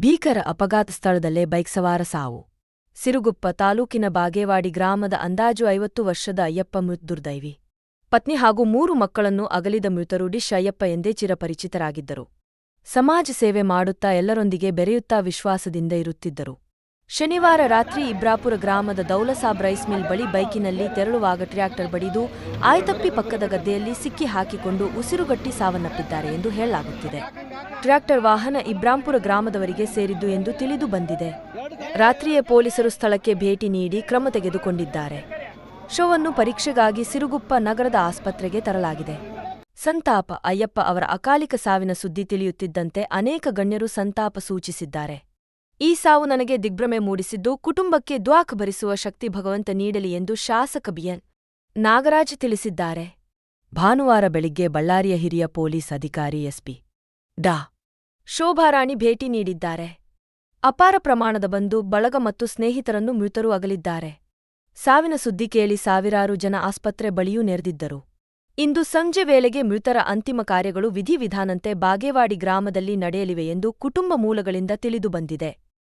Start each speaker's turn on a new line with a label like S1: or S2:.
S1: ಭೀಕರ ಅಪಘಾತ ಸ್ಥಳದಲ್ಲೇ ಬೈಕ್ ಸವಾರ ಸಾವು. ಸಿರುಗುಪ್ಪ ತಾಲೂಕಿನ ಬಾಗೇವಾಡಿ ಗ್ರಾಮದ ಅಂದಾಜು ಐವತ್ತು ವರ್ಷದ ಅಯ್ಯಪ್ಪ ಮೃತ್ ದುರ್ದೈವಿ. ಪತ್ನಿ ಹಾಗೂ ಮೂರು ಮಕ್ಕಳನ್ನು ಅಗಲಿದ ಮೃತರು ಡಿಶ್ ಅಯ್ಯಪ್ಪ ಎಂದೇ ಚಿರಪರಿಚಿತರಾಗಿದ್ದರು. ಸಮಾಜ ಸೇವೆ ಮಾಡುತ್ತಾ ಎಲ್ಲರೊಂದಿಗೆ ಬೆರೆಯುತ್ತಾ ವಿಶ್ವಾಸದಿಂದ ಇರುತ್ತಿದ್ದರು. ಶನಿವಾರ ರಾತ್ರಿ ಇಬ್ರಾಪುರ ಗ್ರಾಮದ ದೌಲಸಾಬ್ ರೈಸ್ ಮಿಲ್ ಬಳಿ ಬೈಕಿನಲ್ಲಿ ತೆರಳುವಾಗ ಟ್ರ್ಯಾಕ್ಟರ್ ಬಡಿದು ಆಯ್ತಪ್ಪಿ ಪಕ್ಕದ ಗದ್ದೆಯಲ್ಲಿ ಸಿಕ್ಕಿ ಹಾಕಿಕೊಂಡು ಉಸಿರುಗಟ್ಟಿ ಸಾವನ್ನಪ್ಪಿದ್ದಾರೆ ಎಂದು ಹೇಳಲಾಗುತ್ತಿದೆ. ಟ್ರ್ಯಾಕ್ಟರ್ ವಾಹನ ಇಬ್ರಾಂಪುರ ಗ್ರಾಮದವರಿಗೆ ಸೇರಿದ್ದು ಎಂದು ತಿಳಿದು ಬಂದಿದೆ. ರಾತ್ರಿಯೇ ಪೊಲೀಸರು ಸ್ಥಳಕ್ಕೆ ಭೇಟಿ ನೀಡಿ ಕ್ರಮ ತೆಗೆದುಕೊಂಡಿದ್ದಾರೆ. ಶವವನ್ನು ಪರೀಕ್ಷೆಗಾಗಿ ಸಿರುಗುಪ್ಪ ನಗರದ ಆಸ್ಪತ್ರೆಗೆ ತರಲಾಗಿದೆ. ಸಂತಾಪ, ಅಯ್ಯಪ್ಪ ಅವರ ಅಕಾಲಿಕ ಸಾವಿನ ಸುದ್ದಿ ತಿಳಿಯುತ್ತಿದ್ದಂತೆ ಅನೇಕ ಗಣ್ಯರು ಸಂತಾಪ ಸೂಚಿಸಿದ್ದಾರೆ. ಈ ಸಾವು ನನಗೆ ದಿಗ್ಭ್ರಮೆ ಮೂಡಿಸಿದ್ದು ಕುಟುಂಬಕ್ಕೆ ದ್ವಾಕ್ ಭರಿಸುವ ಶಕ್ತಿ ಭಗವಂತ ನೀಡಲಿ ಎಂದು ಶಾಸಕ ಬಿಎನ್ ನಾಗರಾಜ್ ತಿಳಿಸಿದ್ದಾರೆ. ಭಾನುವಾರ ಬೆಳಿಗ್ಗೆ ಬಳ್ಳಾರಿಯ ಹಿರಿಯ ಪೊಲೀಸ್ ಅಧಿಕಾರಿ ಎಸ್ಪಿ ಡಾ. ಶೋಭಾರಾಣಿ ಭೇಟಿ ನೀಡಿದ್ದಾರೆ. ಅಪಾರ ಪ್ರಮಾಣದ ಬಂದು ಬಳಗ ಮತ್ತು ಸ್ನೇಹಿತರನ್ನು ಮೃತರು ಅಗಲಿದ್ದಾರೆ. ಸಾವಿನ ಸುದ್ದಿ ಕೇಳಿ ಸಾವಿರಾರು ಜನ ಆಸ್ಪತ್ರೆ ಬಳಿಯೂ ನೆರೆದಿದ್ದರು. ಇಂದು ಸಂಜೆ ವೇಳೆಗೆ ಮೃತರ ಅಂತಿಮ ಕಾರ್ಯಗಳು ವಿಧಿವಿಧಾನಂತೆ ಬಾಗೇವಾಡಿ ಗ್ರಾಮದಲ್ಲಿ ನಡೆಯಲಿವೆ ಎಂದು ಕುಟುಂಬ ಮೂಲಗಳಿಂದ ತಿಳಿದುಬಂದಿದೆ